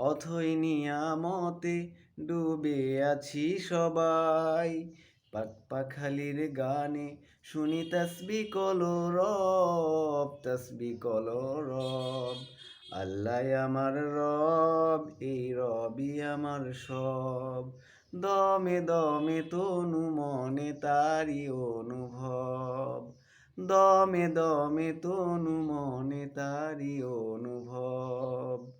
অথই নিয়ামতে ডুবে আছি সবাই। পাক পাখালির গানে শুনি তসবি কলো রব, তসবি কলো রব। আল্লাহ আমার রব, এই রবি আমার সব। দমে দমে তনু মনে তারি অনুভব। দমে দমে তনু মনে তারি অনুভব।